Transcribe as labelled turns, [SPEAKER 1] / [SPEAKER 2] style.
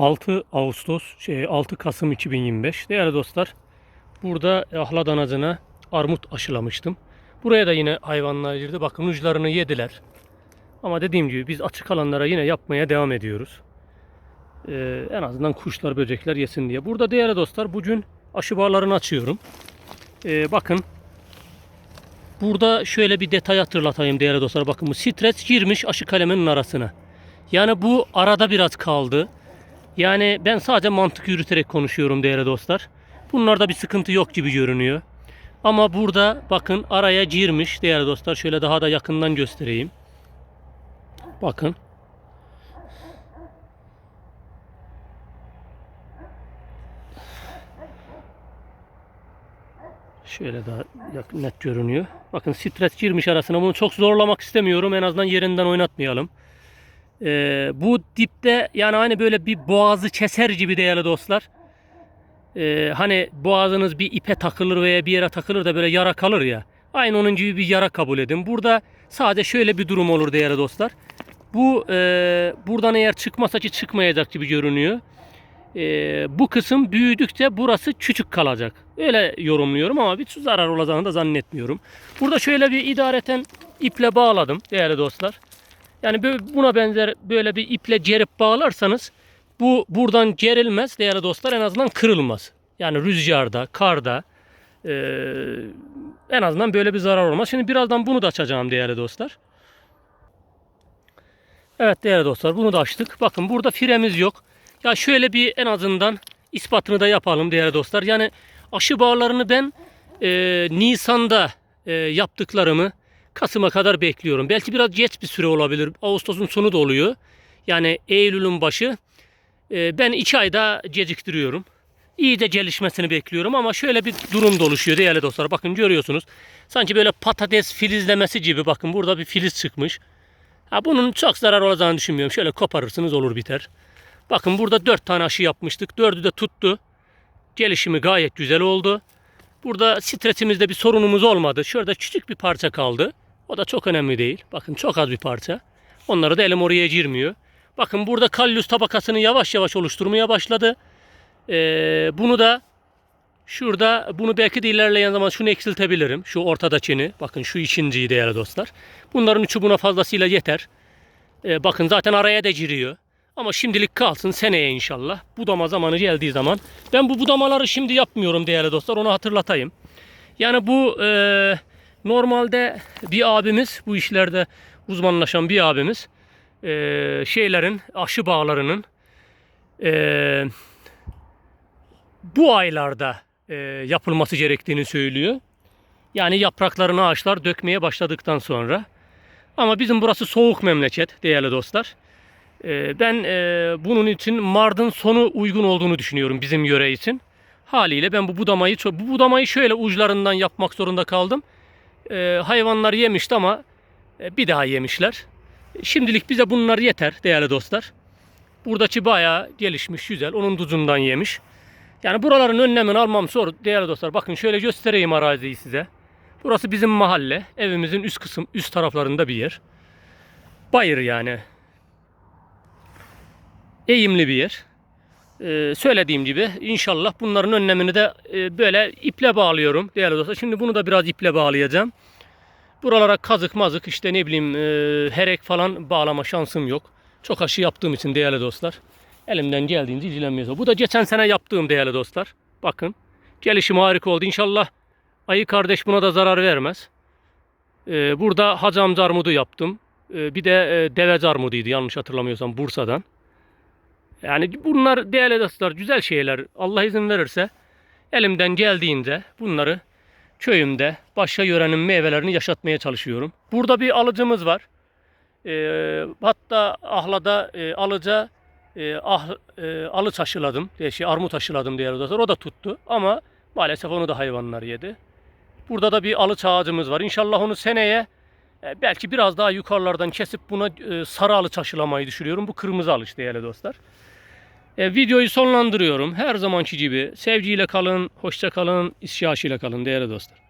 [SPEAKER 1] 6 Ağustos, şey 6 Kasım 2025. Değerli dostlar, burada ahlat anacına armut aşılamıştım. Buraya da yine hayvanlar girdi. Bakın uçlarını yediler. Ama dediğim gibi biz açık alanlara yine yapmaya devam ediyoruz. Ee, en azından kuşlar, böcekler yesin diye. Burada değerli dostlar bugün aşı bağlarını açıyorum. Ee, bakın burada şöyle bir detay hatırlatayım değerli dostlar. Bakın bu stres girmiş aşı kaleminin arasına. Yani bu arada biraz kaldı. Yani ben sadece mantık yürüterek konuşuyorum değerli dostlar. Bunlarda bir sıkıntı yok gibi görünüyor. Ama burada bakın araya girmiş değerli dostlar. Şöyle daha da yakından göstereyim. Bakın. Şöyle daha net görünüyor. Bakın stres girmiş arasına. Bunu çok zorlamak istemiyorum. En azından yerinden oynatmayalım. Ee, bu dipte yani hani böyle bir boğazı keser gibi değerli dostlar. Ee, hani boğazınız bir ipe takılır veya bir yere takılır da böyle yara kalır ya. Aynı onun gibi bir yara kabul edin. Burada sadece şöyle bir durum olur değerli dostlar. Bu e, buradan eğer çıkmasa ki çıkmayacak gibi görünüyor. E, bu kısım büyüdükçe burası küçük kalacak. Öyle yorumluyorum ama bir zarar olacağını da zannetmiyorum. Burada şöyle bir idareten iple bağladım değerli dostlar. Yani buna benzer böyle bir iple gerip bağlarsanız bu buradan gerilmez değerli dostlar en azından kırılmaz. Yani rüzgarda, karda e, en azından böyle bir zarar olmaz. Şimdi birazdan bunu da açacağım değerli dostlar. Evet değerli dostlar bunu da açtık. Bakın burada firemiz yok. Ya şöyle bir en azından ispatını da yapalım değerli dostlar. Yani aşı bağlarını ben e, Nisan'da e, yaptıklarımı Kasım'a kadar bekliyorum. Belki biraz geç bir süre olabilir. Ağustos'un sonu da oluyor. Yani Eylül'ün başı. E, ben iki ayda geciktiriyorum. İyi de gelişmesini bekliyorum ama şöyle bir durum da oluşuyor değerli dostlar. Bakın görüyorsunuz. Sanki böyle patates filizlemesi gibi bakın burada bir filiz çıkmış. Ha, bunun çok zarar olacağını düşünmüyorum. Şöyle koparırsınız olur biter. Bakın burada dört tane aşı yapmıştık. Dördü de tuttu. Gelişimi gayet güzel oldu. Burada stresimizde bir sorunumuz olmadı. Şurada küçük bir parça kaldı. O da çok önemli değil. Bakın çok az bir parça. Onları da elim oraya girmiyor. Bakın burada kallüs tabakasını yavaş yavaş oluşturmaya başladı. Ee, bunu da şurada bunu belki de ilerleyen zaman şunu eksiltebilirim. Şu ortadakini. Bakın şu ikinciyi değerli dostlar. Bunların üçü buna fazlasıyla yeter. Ee, bakın zaten araya da giriyor. Ama şimdilik kalsın seneye inşallah. Budama zamanı geldiği zaman. Ben bu budamaları şimdi yapmıyorum değerli dostlar. Onu hatırlatayım. Yani bu e, normalde bir abimiz bu işlerde uzmanlaşan bir abimiz e, şeylerin aşı bağlarının e, bu aylarda e, yapılması gerektiğini söylüyor. Yani yapraklarını ağaçlar dökmeye başladıktan sonra. Ama bizim burası soğuk memleket değerli dostlar. Ee, Ben e, bunun için Mart'ın sonu uygun olduğunu düşünüyorum bizim yöre için. Haliyle ben bu budamayı bu budamayı şöyle uçlarından yapmak zorunda kaldım. Ee, hayvanlar yemişti ama e, bir daha yemişler. Şimdilik bize bunlar yeter değerli dostlar. Buradaki bayağı gelişmiş güzel. Onun tuzundan yemiş. Yani buraların önlemini almam zor değerli dostlar. Bakın şöyle göstereyim araziyi size. Burası bizim mahalle. Evimizin üst kısım üst taraflarında bir yer. Bayır yani eğimli bir yer. Ee, söylediğim gibi inşallah bunların önlemini de e, böyle iple bağlıyorum değerli dostlar. Şimdi bunu da biraz iple bağlayacağım. Buralara kazık mazık işte ne bileyim e, herek falan bağlama şansım yok. Çok aşı yaptığım için değerli dostlar. Elimden geldiğince ilgilenmiyorsa. Bu da geçen sene yaptığım değerli dostlar. Bakın gelişim harika oldu. İnşallah ayı kardeş buna da zarar vermez. Ee, burada hacam armudu yaptım. Bir de e, devec armuduydu yanlış hatırlamıyorsam Bursa'dan. Yani bunlar değerli dostlar güzel şeyler. Allah izin verirse elimden geldiğince bunları köyümde başka yörenin meyvelerini yaşatmaya çalışıyorum. Burada bir alıcımız var. Ee, hatta ahlada e, alıca e, ah, e, alıç aşıladım. E, şey, armut aşıladım değerli dostlar. O da tuttu ama maalesef onu da hayvanlar yedi. Burada da bir alıç ağacımız var. İnşallah onu seneye e, belki biraz daha yukarılardan kesip buna e, sarı alıç aşılamayı düşünüyorum. Bu kırmızı alıç değerli dostlar. E, videoyu sonlandırıyorum. Her zamanki gibi sevgiyle kalın, hoşça kalın, işyaşıyla kalın değerli dostlar.